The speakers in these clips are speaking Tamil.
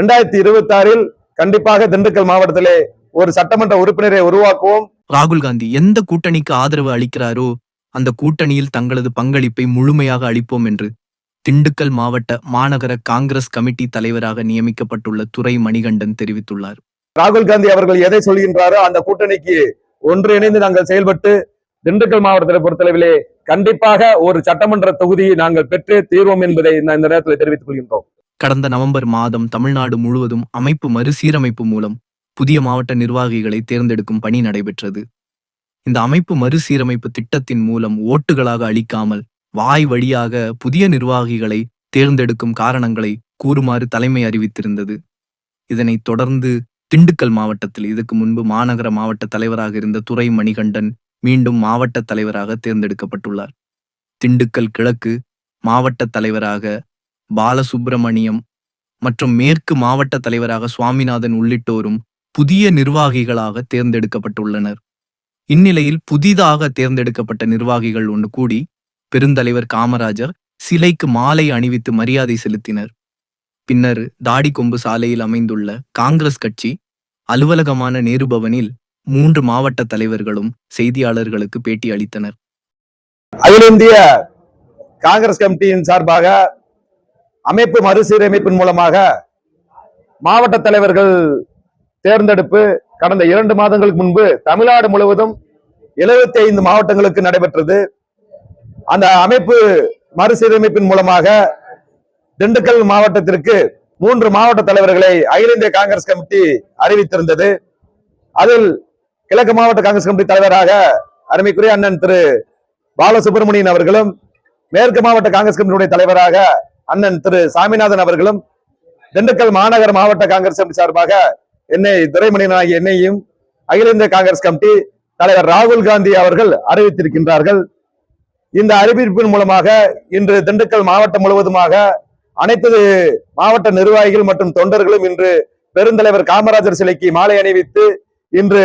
இரண்டாயிரத்தி இருபத்தி ஆறில் கண்டிப்பாக திண்டுக்கல் மாவட்டத்திலே ஒரு சட்டமன்ற உறுப்பினரை உருவாக்குவோம். ராகுல் காந்தி எந்த கூட்டணிக்கு ஆதரவு அளிக்கிறாரோ அந்த கூட்டணியில் தங்களது பங்களிப்பை முழுமையாக அளிப்போம் என்று திண்டுக்கல் மாவட்ட மாநகர காங்கிரஸ் கமிட்டி தலைவராக நியமிக்கப்பட்டுள்ள துரை மணிகண்டன் தெரிவித்துள்ளார். ராகுல் காந்தி அவர்கள் எதை சொல்கின்றாரோ அந்த கூட்டணிக்கு ஒன்றிணைந்து நாங்கள் செயல்பட்டு திண்டுக்கல் மாவட்டத்தை பொறுத்தளவிலே கண்டிப்பாக ஒரு சட்டமன்ற தொகுதியை நாங்கள் பெற்றே தீர்வோம் என்பதை இந்த நேரத்தில் தெரிவித்துக் கொள்கின்றோம். கடந்த நவம்பர் மாதம் தமிழ்நாடு முழுவதும் அமைப்பு மறுசீரமைப்பு மூலம் புதிய மாவட்ட நிர்வாகிகளை தேர்ந்தெடுக்கும் பணி நடைபெற்றது. இந்த அமைப்பு மறுசீரமைப்பு திட்டத்தின் மூலம் ஓட்டுகளாக அளிக்காமல் வாய் வழியாக புதிய நிர்வாகிகளை தேர்ந்தெடுக்கும் காரணங்களை கூறுமாறு தலைமை அறிவித்திருந்தது. இதனைத் தொடர்ந்து திண்டுக்கல் மாவட்டத்தில் இதுக்கு முன்பு மாநகர மாவட்ட தலைவராக இருந்த துரை மணிகண்டன் மீண்டும் மாவட்ட தலைவராக தேர்ந்தெடுக்கப்பட்டுள்ளார். திண்டுக்கல் கிழக்கு மாவட்ட தலைவராக பாலசுப்பிரமணியம் மற்றும் மேற்கு மாவட்ட தலைவராக சுவாமிநாதன் உள்ளிட்டோரும் புதிய நிர்வாகிகளாக தேர்ந்தெடுக்கப்பட்டுள்ளனர். இந்நிலையில் புதிதாக தேர்ந்தெடுக்கப்பட்ட நிர்வாகிகள் ஒன்று கூடி பெருந்தலைவர் காமராஜர் சிலைக்கு மாலை அணிவித்து மரியாதை செலுத்தினர். பின்னர் தாடிக்கொம்பு சாலையில் அமைந்துள்ள காங்கிரஸ் கட்சி அலுவலகமான நேரு பவனில் மூன்று மாவட்ட தலைவர்களும் செய்தியாளர்களுக்கு பேட்டி அளித்தனர். அகில இந்திய காங்கிரஸ் கமிட்டியின் சார்பாக அமைப்பு மறுசீரமைப்பின் மூலமாக மாவட்ட தலைவர்கள் தேர்ந்தெடுப்பு கடந்த இரண்டு மாதங்களுக்கு முன்பு தமிழ்நாடு முழுவதும் 75 ஐந்து மாவட்டங்களுக்கு நடைபெற்றது. அந்த அமைப்பு மறுசீரமைப்பின் மூலமாக திண்டுக்கல் மாவட்டத்திற்கு மூன்று மாவட்ட தலைவர்களை அகில இந்திய காங்கிரஸ் கமிட்டி அறிவித்திருந்தது. அதில் கிழக்கு மாவட்ட காங்கிரஸ் கமிட்டி தலைவராக அருமைக்குரிய அண்ணன் திரு பாலசுப்ரமணியன் அவர்களும் மேற்கு மாவட்ட காங்கிரஸ் கமிட்டியுடைய தலைவராக அண்ணன் திரு சாமிநாதன் அவர்களும் திண்டுக்கல் மாநகர மாவட்ட காங்கிரஸ் கமிட்டி சார்பாக என்னை துரைமணியன் ஆகிய என்னையும் அகில இந்திய காங்கிரஸ் கமிட்டி தலைவர் ராகுல் காந்தி அவர்கள் அறிவித்திருக்கின்றார்கள். இந்த அறிவிப்பின் மூலமாக இன்று திண்டுக்கல் மாவட்டம் முழுவதுமாக அனைத்து மாவட்ட நிர்வாகிகள் மற்றும் தொண்டர்களும் இன்று பெருந்தலைவர் காமராஜர் சிலைக்கு மாலை அணிவித்து இன்று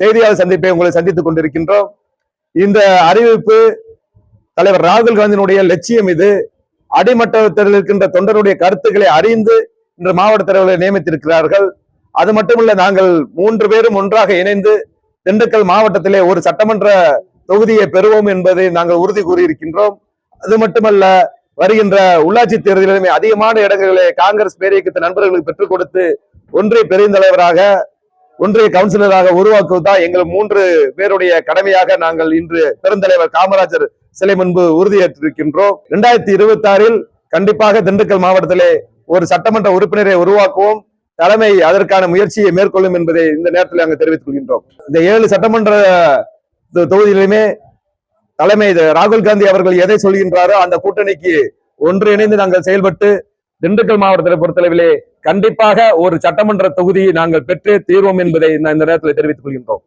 செய்தியாளர் சந்திப்பை உங்களை சந்தித்துக் கொண்டிருக்கின்றோம். இந்த அறிவிப்பு தலைவர் ராகுல் காந்தியினுடைய லட்சியம் இது. அடிமட்டத்தில் இருக்கின்ற தொண்டருடைய கருத்துக்களை அறிந்து இன்று மாவட்ட தலைவர்களை நியமித்திருக்கிறார்கள். அது மட்டுமல்ல நாங்கள் மூன்று பேரும் ஒன்றாக இணைந்து திண்டுக்கல் மாவட்டத்திலே ஒரு சட்டமன்ற தொகுதியை பெறுவோம் என்பதை நாங்கள் உறுதி கூறியிருக்கின்றோம். அது மட்டுமல்ல வருகின்ற உள்ளாட்சி தேர்தலிலுமே அதிகமான இடங்களிலே காங்கிரஸ் பேரியக்கத்து நண்பர்களுக்கு பெற்றுக் கொடுத்து ஒன்றிய பெருந்தலைவராக ஒன்றிய கவுன்சிலராக உருவாக்குவதுதான் எங்கள் மூன்று பேருடைய கடமையாக நாங்கள் இன்று பெருந்தலைவர் காமராஜர் சிலை முன்பு உறுதியேற்றிருக்கின்றோம். இரண்டாயிரத்தி இருபத்தி ஆறில் கண்டிப்பாக திண்டுக்கல் மாவட்டத்திலே ஒரு சட்டமன்ற உறுப்பினரை உருவாக்குவோம். தலைமை அதற்கான முயற்சியை மேற்கொள்ளும் என்பதை இந்த நேரத்தில் நாங்கள் தெரிவித்துக் கொள்கின்றோம். இந்த ஏழு சட்டமன்ற தொகுதியிலுமே தலைமை ராகுல் காந்தி அவர்கள் எதை சொல்கின்றாரோ அந்த கூட்டணிக்கு ஒன்றிணைந்து நாங்கள் செயல்பட்டு திண்டுக்கல் மாவட்டத்தை பொறுத்தளவிலே கண்டிப்பாக ஒரு சட்டமன்ற தொகுதியை நாங்கள் பெற்று தீர்வோம் என்பதை இந்த நேரத்தில் தெரிவித்துக் கொள்கின்றோம்.